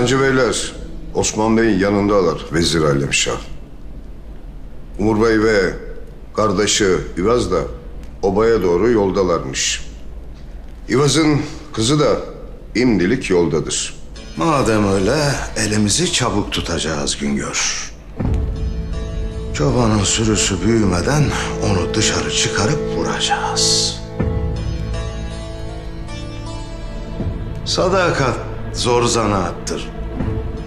Sancı Beyler, Osman Bey'in yanındalar Vezir Alemşah. Umur Bey ve kardeşi İvaz da obaya doğru yoldalarmış. İvaz'ın kızı da imdilik yoldadır. Madem öyle elimizi çabuk tutacağız Güngör. Çobanın sürüsü büyümeden onu dışarı çıkarıp vuracağız. Sadakat zor zanaattır.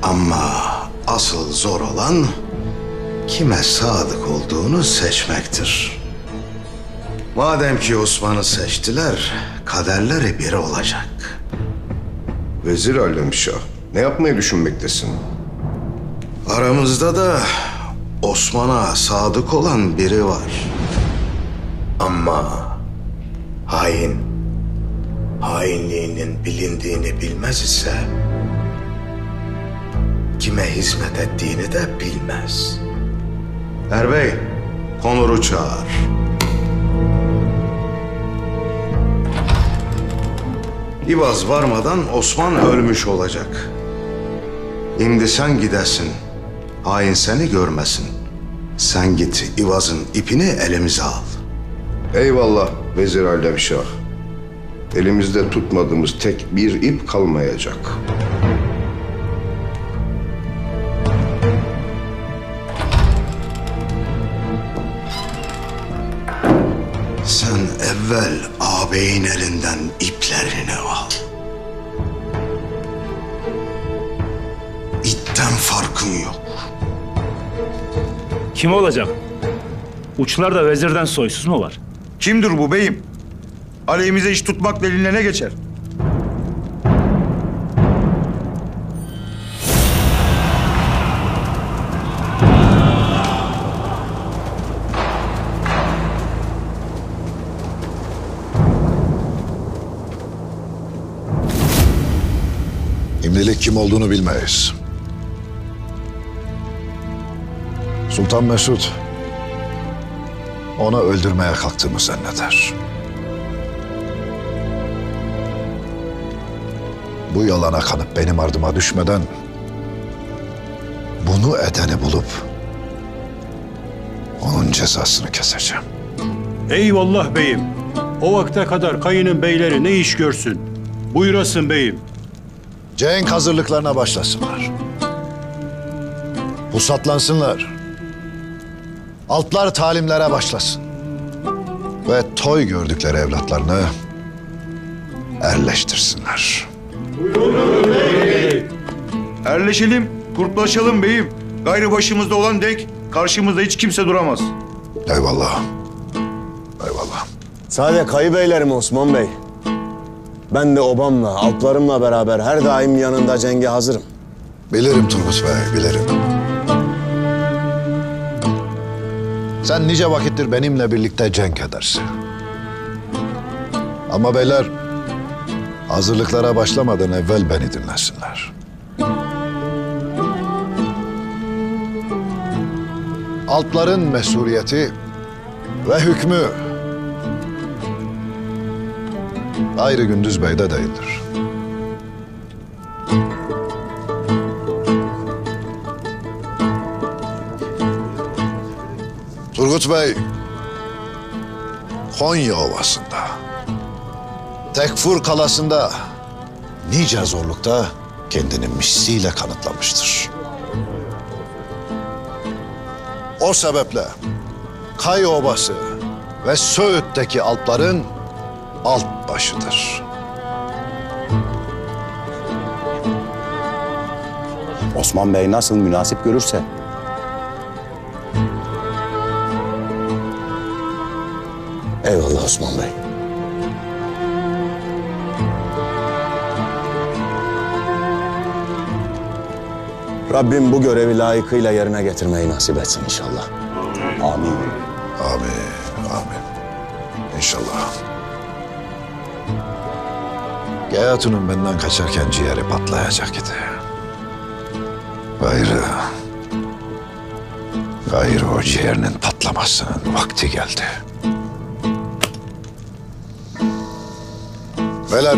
Ama asıl zor olan kime sadık olduğunu seçmektir. Madem ki Osman'ı seçtiler, kaderleri bir olacak. Vezir Alemşah, ne yapmayı düşünmektesin? Aramızda da Osman'a sadık olan biri var. Ama hain, hainliğinin bilindiğini bilmez ise kime hizmet ettiğini de bilmez. Erbey, Konur'u çağır. İvaz varmadan Osman ölmüş olacak. Şimdi sen gidesin. Hain seni görmesin. Sen git İvaz'ın ipini elimize al. Eyvallah Vezir Alemşah. Elimizde tutmadığımız tek bir ip kalmayacak. Sen evvel ağabeyin elinden iplerini al. İtten farkın yok. Kim olacak? Uçlarda vezirden soysuz mu var? Kimdir bu beyim? Aleyhimize iş tutmakla eline ne geçer? İmdilik kim olduğunu bilmeyiz. Sultan Mesut onu öldürmeye kalktığımı zanneder. Bu yalana kanıp benim ardıma düşmeden bunu edeni bulup onun cezasını keseceğim. Eyvallah beyim. O vakte kadar kayının beyleri ne iş görsün? Buyurasın beyim. Cenk hazırlıklarına başlasınlar. Pusaklansınlar. Altlar talimlere başlasın. Ve toy gördükleri evlatlarını erleştirsinler. Erleşelim, kurtlaşalım beyim. Gayrı başımızda olan denk karşımızda hiç kimse duramaz. Eyvallah. Eyvallah. Sade kayı beylerim Osman Bey. Ben de obamla, alplarımla beraber her daim yanında cenge hazırım. Bilirim Turgut Bey, bilirim. Sen nice vakittir benimle birlikte cenk edersin. Ama beyler, hazırlıklara başlamadan evvel beni dinlesinler. Alpların mesuliyeti ve hükmü ayrı Gündüz Bey'de değildir. Turgut Bey, Konya Ovası'nda, Tekfur Kalası'nda nice zorlukta kendini misliyle kanıtlamıştır. O sebeple Kay Ovası ve Söğüt'teki Alpların alt başıdır. Osman Bey nasıl münasip görürse. Eyvallah Osman Bey. Rabbim bu görevi layıkıyla yerine getirmeyi nasip etsin inşallah. Amin. Amin, amin. İnşallah. Hatun'un benden kaçarken ciğeri patlayacak idi. Gayrı... Gayrı o ciğerinin patlamasının vakti geldi. Beyler,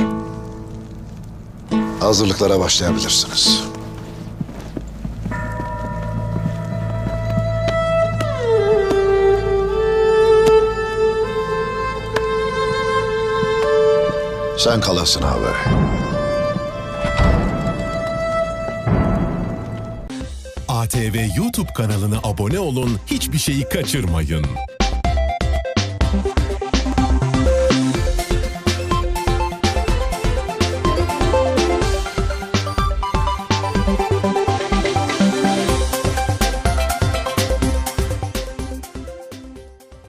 hazırlıklara başlayabilirsiniz. Sen kalasın abi. ATV YouTube kanalına abone olun, hiçbir şeyi kaçırmayın.